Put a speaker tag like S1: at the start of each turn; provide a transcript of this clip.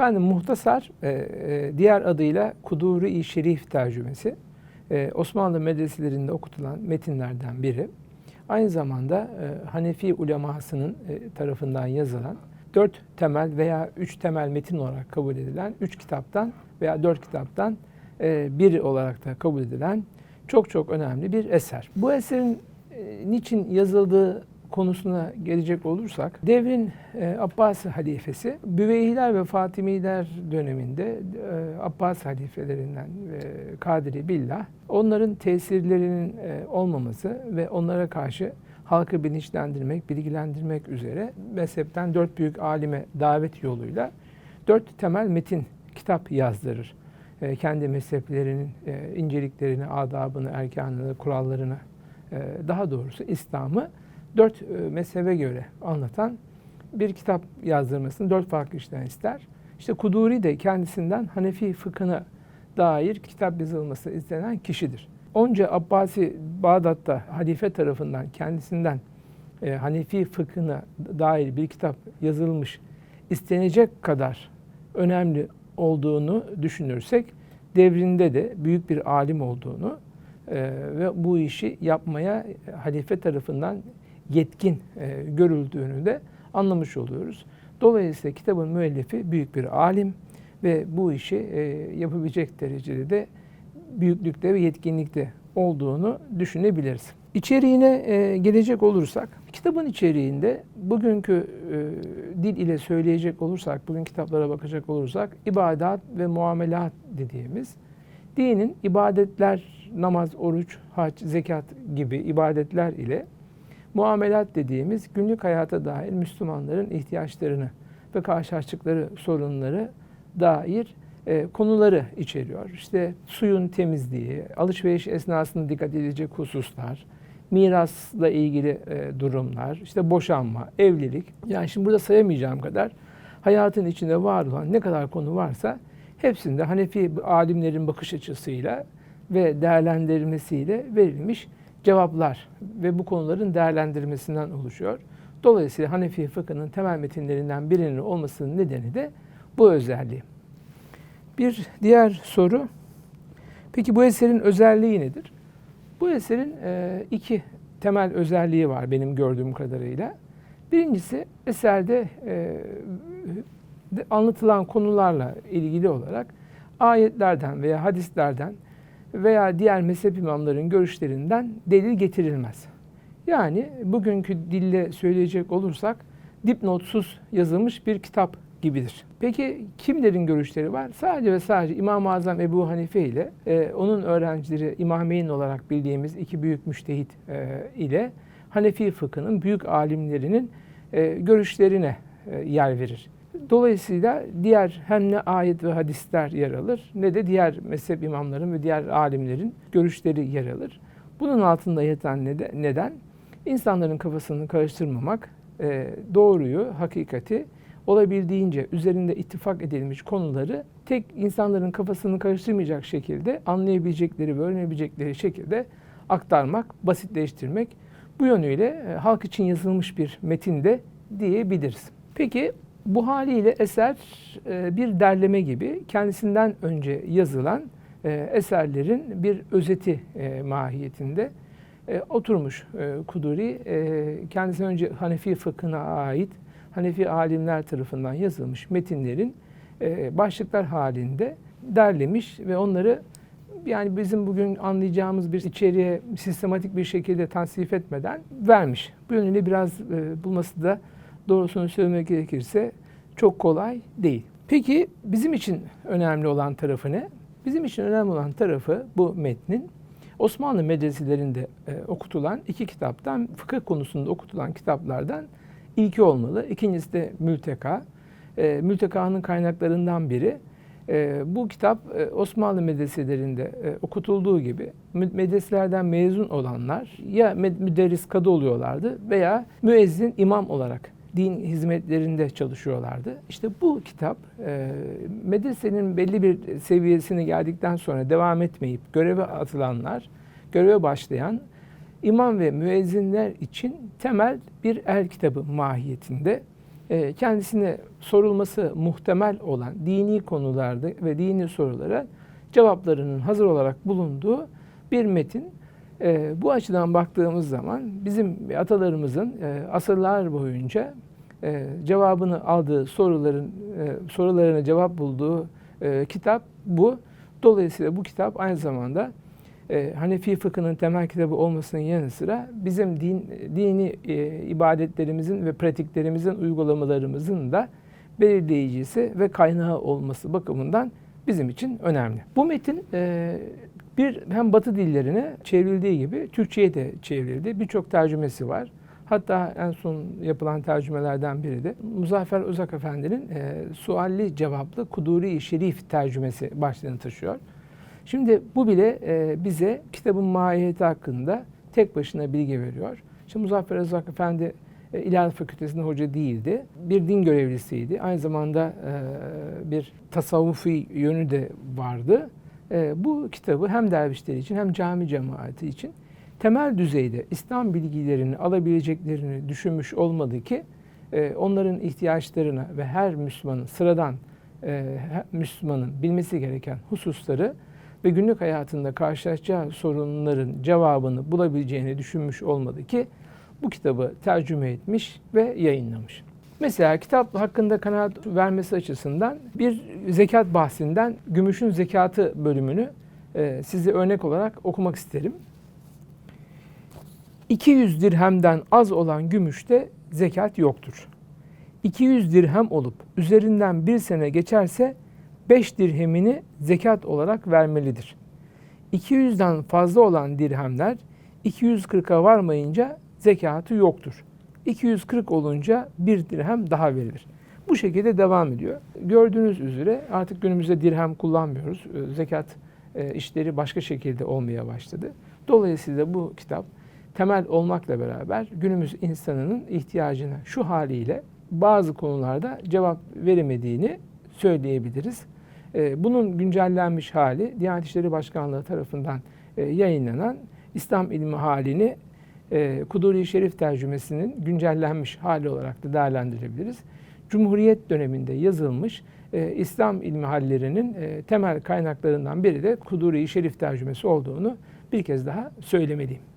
S1: Efendim muhtasar e, e, diğer adıyla Kuduri-i Şerif tercümesi. E, Osmanlı medreselerinde okutulan metinlerden biri. Aynı zamanda e, Hanefi ulemasının e, tarafından yazılan dört temel veya üç temel metin olarak kabul edilen üç kitaptan veya dört kitaptan e, biri olarak da kabul edilen çok çok önemli bir eser. Bu eserin e, niçin yazıldığı konusuna gelecek olursak, devrin e, Abbasi halifesi, Büveyhiler ve Fatimiler döneminde e, Abbas halifelerinden e, Kadiri Billah, onların tesirlerinin e, olmaması ve onlara karşı halkı bilinçlendirmek, bilgilendirmek üzere mezhepten dört büyük alime davet yoluyla dört temel metin, kitap yazdırır. E, kendi mezheplerinin e, inceliklerini, adabını, erkanını, kurallarını, e, daha doğrusu İslam'ı dört e, mezhebe göre anlatan bir kitap yazdırmasını dört farklı işten ister. İşte Kuduri de kendisinden Hanefi fıkhına dair kitap yazılması istenen kişidir. Onca Abbasi Bağdat'ta halife tarafından kendisinden e, Hanefi fıkhına dair bir kitap yazılmış istenecek kadar önemli olduğunu düşünürsek devrinde de büyük bir alim olduğunu e, ve bu işi yapmaya halife tarafından yetkin e, görüldüğünü de anlamış oluyoruz. Dolayısıyla kitabın müellifi büyük bir alim ve bu işi e, yapabilecek derecede de büyüklükte ve yetkinlikte olduğunu düşünebiliriz. İçeriğine e, gelecek olursak, kitabın içeriğinde bugünkü dil ile söyleyecek olursak, bugün kitaplara bakacak olursak, ibadat ve muamelat dediğimiz dinin ibadetler, namaz, oruç, hac, zekat gibi ibadetler ile muamelat dediğimiz günlük hayata dair Müslümanların ihtiyaçlarını ve karşılaştıkları sorunları dair e, konuları içeriyor. İşte suyun temizliği, alışveriş esnasında dikkat edilecek hususlar, mirasla ilgili e, durumlar, işte boşanma, evlilik. Yani şimdi burada sayamayacağım kadar hayatın içinde var olan ne kadar konu varsa hepsinde Hanefi alimlerin bakış açısıyla ve değerlendirmesiyle verilmiş cevaplar ve bu konuların değerlendirmesinden oluşuyor. Dolayısıyla Hanefi fıkhının temel metinlerinden birinin olmasının nedeni de bu özelliği. Bir diğer soru, peki bu eserin özelliği nedir? Bu eserin e, iki temel özelliği var benim gördüğüm kadarıyla. Birincisi eserde e, anlatılan konularla ilgili olarak ayetlerden veya hadislerden veya diğer mezhep imamların görüşlerinden delil getirilmez. Yani bugünkü dille söyleyecek olursak dipnotsuz yazılmış bir kitap gibidir. Peki kimlerin görüşleri var? Sadece ve sadece İmam-ı Azam Ebu Hanife ile e, onun öğrencileri İmameyn olarak bildiğimiz iki büyük müştehit e, ile Hanefi fıkhının büyük alimlerinin e, görüşlerine e, yer verir. Dolayısıyla diğer hem ne ayet ve hadisler yer alır ne de diğer mezhep imamların ve diğer alimlerin görüşleri yer alır. Bunun altında yatan neden insanların kafasını karıştırmamak, e, doğruyu, hakikati olabildiğince üzerinde ittifak edilmiş konuları tek insanların kafasını karıştırmayacak şekilde anlayabilecekleri ve öğrenebilecekleri şekilde aktarmak, basitleştirmek bu yönüyle e, halk için yazılmış bir metinde diyebiliriz. Peki bu haliyle eser e, bir derleme gibi kendisinden önce yazılan e, eserlerin bir özeti e, mahiyetinde oturmuş Kuduri. Kendisinden önce Hanefi fıkhına ait Hanefi alimler tarafından yazılmış metinlerin başlıklar halinde derlemiş ve onları yani bizim bugün anlayacağımız bir içeriğe sistematik bir şekilde tasnif etmeden vermiş. Bu yönüyle biraz bulması da doğrusunu söylemek gerekirse çok kolay değil. Peki bizim için önemli olan tarafı ne? Bizim için önemli olan tarafı bu metnin Osmanlı medreselerinde e, okutulan iki kitaptan, fıkıh konusunda okutulan kitaplardan ilki olmalı. İkincisi de Mülteka. E, Mülteka'nın kaynaklarından biri. E, bu kitap e, Osmanlı medreselerinde e, okutulduğu gibi medreselerden mezun olanlar ya müderris kadı oluyorlardı veya müezzin imam olarak din hizmetlerinde çalışıyorlardı. İşte bu kitap e, medresenin belli bir seviyesine geldikten sonra devam etmeyip göreve atılanlar, göreve başlayan imam ve müezzinler için temel bir el kitabı mahiyetinde. e, kendisine sorulması muhtemel olan dini konularda ve dini sorulara cevaplarının hazır olarak bulunduğu bir metin. E, bu açıdan baktığımız zaman bizim atalarımızın e, asırlar boyunca e, cevabını aldığı soruların e, sorularına cevap bulduğu e, kitap bu. Dolayısıyla bu kitap aynı zamanda e, Hanefi fıkhının temel kitabı olmasının yanı sıra bizim din, dini e, ibadetlerimizin ve pratiklerimizin, uygulamalarımızın da belirleyicisi ve kaynağı olması bakımından bizim için önemli. Bu metin e, bir hem Batı dillerine çevrildiği gibi Türkçe'ye de çevrildi. Birçok tercümesi var. Hatta en son yapılan tercümelerden biri de Muzaffer Özak Efendi'nin e, sualli cevaplı Kuduri Şerif tercümesi başlığını taşıyor. Şimdi bu bile e, bize kitabın mahiyeti hakkında tek başına bilgi veriyor. Şimdi Muzaffer Özak Efendi e, İlahiyat Fakültesi'nde hoca değildi. Bir din görevlisiydi. Aynı zamanda e, bir tasavvufi yönü de vardı. E, bu kitabı hem dervişler için hem cami cemaati için temel düzeyde İslam bilgilerini alabileceklerini düşünmüş olmadı ki e, onların ihtiyaçlarına ve her Müslümanın sıradan e, Müslümanın bilmesi gereken hususları ve günlük hayatında karşılaşacağı sorunların cevabını bulabileceğini düşünmüş olmadı ki bu kitabı tercüme etmiş ve yayınlamış. Mesela kitap hakkında kanaat vermesi açısından bir zekat bahsinden gümüşün zekatı bölümünü e, size örnek olarak okumak isterim. 200 dirhemden az olan gümüşte zekat yoktur. 200 dirhem olup üzerinden bir sene geçerse 5 dirhemini zekat olarak vermelidir. 200'den fazla olan dirhemler 240'a varmayınca zekatı yoktur. 240 olunca bir dirhem daha verilir. Bu şekilde devam ediyor. Gördüğünüz üzere artık günümüzde dirhem kullanmıyoruz. Ee, Zekat e, işleri başka şekilde olmaya başladı. Dolayısıyla bu kitap temel olmakla beraber günümüz insanının ihtiyacına şu haliyle bazı konularda cevap veremediğini söyleyebiliriz. Ee, Bunun güncellenmiş hali Diyanet İşleri Başkanlığı tarafından e, yayınlanan İslam ilmi halini e, Kuduri Şerif tercümesinin güncellenmiş hali olarak da değerlendirebiliriz. Cumhuriyet döneminde yazılmış e, İslam ilmi hallerinin temel kaynaklarından biri de Kuduri Şerif tercümesi olduğunu bir kez daha söylemeliyim.